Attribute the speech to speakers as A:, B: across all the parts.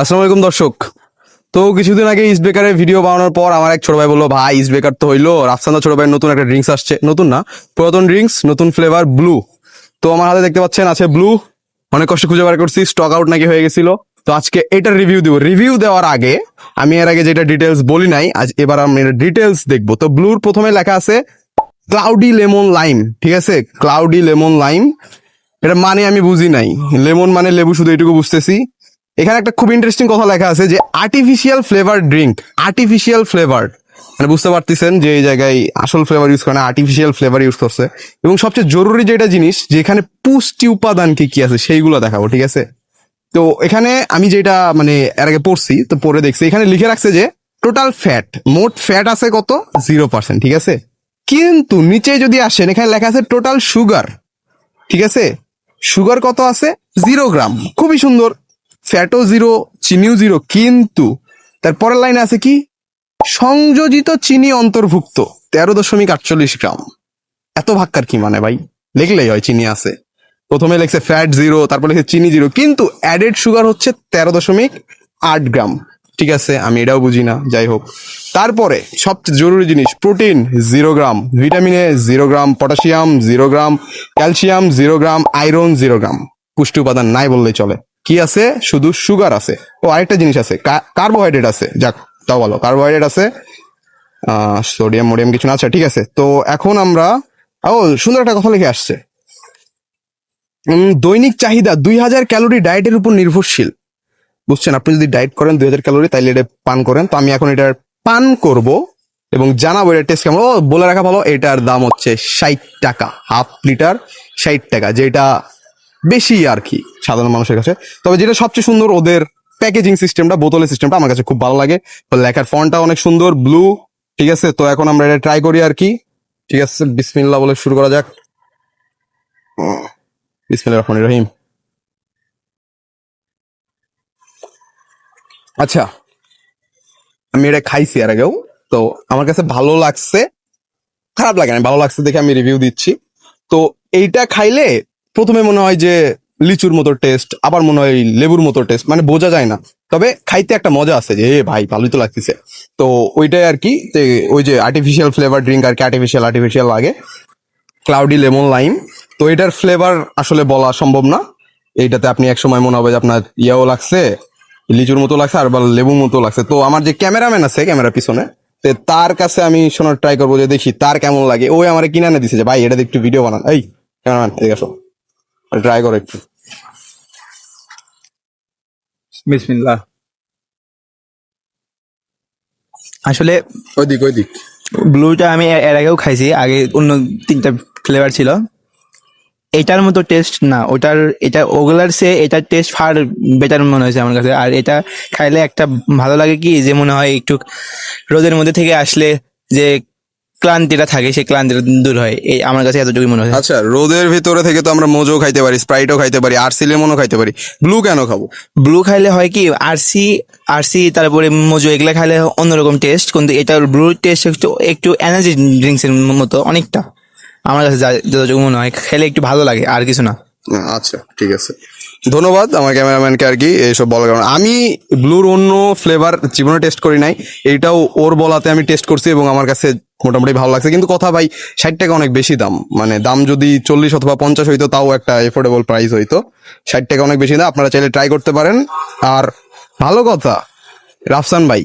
A: আসসালামু আলাইকুম দর্শক। তো কিছুদিন আগে ইস্ট বেকারের ভিডিও বানানোর পর আমার এক ছোট ভাই বলল, ভাই ইস্ট বেকার তো হইল। রাফসান্দা ছোট ভাইয়ের নতুন একটা ড্রিঙ্কস আসছে। নতুন না, পুরাতন ড্রিঙ্কস নতুন ফ্লেভার ব্লু তো আমার হাতে দেখতে পাচ্ছেন, আছে ব্লু অনেক কষ্ট খুঁজে বার করছি স্টক আউট নাকি হয়ে গেছিল। তো আজকে এটার রিভিউ দিব। রিভিউ দেওয়ার আগে আমি এর আগে যেটা ডিটেলস বলি নাই, আজ এবার আমি এটা ডিটেলস দেখব। তো ব্লুর প্রথমে লেখা আছে ক্লাউডি লেমন লাইম ঠিক আছে? ক্লাউডি লেমন লাইম এটা মানে আমি বুঝি নাই। লেমন মানে লেবু, শুধু এইটুকু বুঝতেছি। এখানে একটা খুব ইন্টারেস্টিং কথা লেখা আছে যে artificial flavour drink artificial flavour মানে বুঝতে পারতেছেন যে এই জায়গায় আসল ফ্লেভার ইউজ করে না আর্টিফিশিয়াল ফ্লেভার ইউজ করছে। এবং সবচেয়ে জরুরি যেটা জিনিস, যে এখানে পুষ্টি উপাদান কি কি আছে সেইগুলো দেখাবো, ঠিক আছে? তো এখানে আমি যেটা মানে এর আগে পড়ছি, তো পরে দেখছি। এখানে লিখে রাখছে যে টোটাল ফ্যাট মোট ফ্যাট আছে কত? জিরো পার্সেন্ট ঠিক আছে? কিন্তু নিচে যদি আসেন, এখানে লেখা আছে টোটাল সুগার ঠিক আছে? সুগার কত আছে? জিরো গ্রাম খুবই সুন্দর। ফ্যাটও জিরো, চিনিও জিরো, কিন্তু তার পরের লাইনে আছে কি? সংযোজিত চিনি অন্তর্ভুক্ত, তেরো দশমিক আটচল্লিশ গ্রাম। এত ভাক্কার কি মানে ভাই? লিখলেই হয় চিনি আছে। প্রথমে লেখছে ফ্যাট জিরো তারপর লিখছে চিনি জিরো কিন্তু অ্যাডেড সুগার হচ্ছে তেরো দশমিক আট গ্রাম। ঠিক আছে, আমি এটাও বুঝি না, যাই হোক। তারপরে সবচেয়ে জরুরি জিনিস protein zero gram vitamin A zero gram potassium zero gram calcium zero gram iron zero gram. পুষ্টি উপাদান নাই বললেই চলে। কি আছে? শুধু সুগার আছে। ও, আরেকটা জিনিস আছে। কার্বোহাইড্রেট আছে। যাক, তাও বলো কার্বোহাইড্রেট আছে সোডিয়াম মোডিয়াম কিছু না। আচ্ছা ঠিক আছে। তো এখন আমরা, ও, সুন্দর একটা কথা লিখে আসছে। দৈনিক চাহিদা দুই হাজার ক্যালোরি ডায়েটের উপর নির্ভরশীল। বুঝছেন? আপনি যদি ডায়েট করেন দুই হাজার ক্যালোরি, তাইলে এটা পান করেন। তো আমি এখন এটার পান করব এবং জানাব এটার টেস্ট কেমন। ও, বলে রাখা ভালো, এটার দাম হচ্ছে ষাট টাকা, হাফ লিটার ষাট টাকা, যেটা বেশি আর কি সাধারণ মানুষের কাছে। তবে যেটা সবচেয়ে সুন্দর ওদের প্যাকেজিং সিস্টেমটা বোতলের সিস্টেমটা আমার কাছে খুব ভালো লাগে। লেখার ফন্টটা অনেক সুন্দর ব্লু ঠিক আছে? তো এখন আমরা এটা ট্রাই করি আর কি। ঠিক আছে, বিসমিল্লাহ বলে শুরু করা যাক। বিসমিল্লাহ রহমান রহিম। আচ্ছা আমি এটা খাইছি আর আগেও। তো আমার কাছে ভালো লাগছে, খারাপ লাগে না, ভালো লাগছে দেখে আমি রিভিউ দিচ্ছি। তো এইটা খাইলে প্রথমে মনে হয় যে লিচুর মতো টেস্ট আবার মনে হয় লেবুর মতো টেস্ট মানে বোঝা যায় না। তবে খাইতে একটা মজা আছে যে ভাই, ভালোই তো লাগতেছে। তো ওইটাই আর কি ওই যে আর্টিফিশিয়াল ফ্লেভার ড্রিঙ্ক আর কি আর্টিফিশিয়াল আর্টিফিশিয়াল লাগে। ক্লাউডি লেমন লাইম তো এটার ফ্লেভার আসলে বলা সম্ভব না। এইটাতে আপনি এক সময় মনে হবে যে আপনার ইয়াও লাগছে, লিচুর মতো লাগছে, আর বা লেবুর মতো লাগছে। তো আমার যে ক্যামেরাম্যান আছে, ক্যামেরার পিছনে তার কাছে আমি শোনার ট্রাই করব যে, দেখি, তার কেমন লাগে? ওই আমার কিনে দিছে যে, ভাই এটা একটু ভিডিও বানান। এই, ক্যামেরাম্যান, এদিকে আসো। ট্রাই করো একটু।
B: বিসমিল্লাহ। আসলে
A: ওই দিক ওই দিক
B: ব্লুটা আমি এর এর আগেও খাইছি আগে অন্য তিনটা ফ্লেভার ছিল। এটার মতো টেস্ট না ওটার এটা ওগুলার সে এটার টেস্ট ফার বেটার মনে হয়েছে আমার কাছে। আর এটা খাইলে একটা ভালো লাগে কি যে মনে হয় একটু রোদের মধ্যে থেকে আসলে যে ক্লান্তিটা থাকে সেই ক্লান্তিটা দূর হয়। এই আমার কাছে এতটুকুই মনে হয়।
A: আচ্ছা রোদের ভিতরে থেকে তো আমরা মোজো খাইতে পারি স্প্রাইটও খাইতে পারি আরসি লেমনও খাইতে পারি। ব্লু কেন খাব?
B: ব্লু খাইলে হয় কি আরসি আরসি তারপরে মোজো এগুলো খাইলে অন্যরকম টেস্ট কিন্তু এটা ব্লু টেস্ট একটু একটু এনার্জি ড্রিঙ্কসের মতো অনেকটা। আমার কাছে যতটুকু মনে হয় খেলে একটু ভালো লাগে আর কিছু না।
A: আচ্ছা ঠিক আছে। ধন্যবাদ আমার ক্যামেরাম্যানকে আর কি এইসব বলার কারণে। আমি ব্লুর অন্য ফ্লেভার জীবনে টেস্ট করি নাই এইটাও ওর বলাতে আমি টেস্ট করছি এবং আমার কাছে মোটামুটি ভালো লাগছে। কিন্তু কথা ভাই, ষাট টাকা অনেক বেশি দাম। মানে দাম যদি চল্লিশ অথবা পঞ্চাশ হইতো, তাও একটা এফোর্ডেবল প্রাইস হইতো। ষাট টাকা অনেক বেশি দাম, আপনারা চাইলে ট্রাই করতে পারেন। আর ভালো কথা, রাফসান ভাই,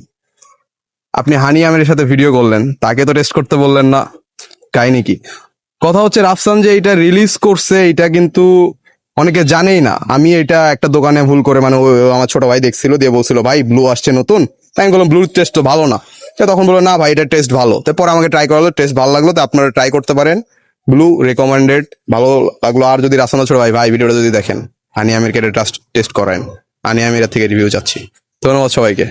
A: আপনি হানি আমের সাথে ভিডিও করলেন। তাকে তো টেস্ট করতে বললেন না। কাহিনী কি? কথা হচ্ছে রাফসান যে এটা রিলিজ করছে, এটা কিন্তু অনেকে জানেই না। আমি এটা একটা দোকানে ভুল করে মানে আমার ছোট ভাই দেখছিল, দিয়ে বলছিল, ভাই ব্লু আসছে নতুন? তাই আমি বললাম ব্লুর টেস্ট তো ভালো না। তখন বলল, না ভাই, এটা টেস্ট ভালো। তারপর আমাকে ট্রাই করালো টেস্ট ভালো লাগল, তো আপনারা ট্রাই করতে পারেন। ব্লু রেকমেন্ডেড ভালো লাগল। আর যদি রাসানো ছোট ভাই ভাই, ভিডিওটা যদি দেখেন আনি আমিরকে এটা টেস্ট করেন আনি আমিরের থেকে রিভিউ চাচ্ছি। ধন্যবাদ সবাইকে।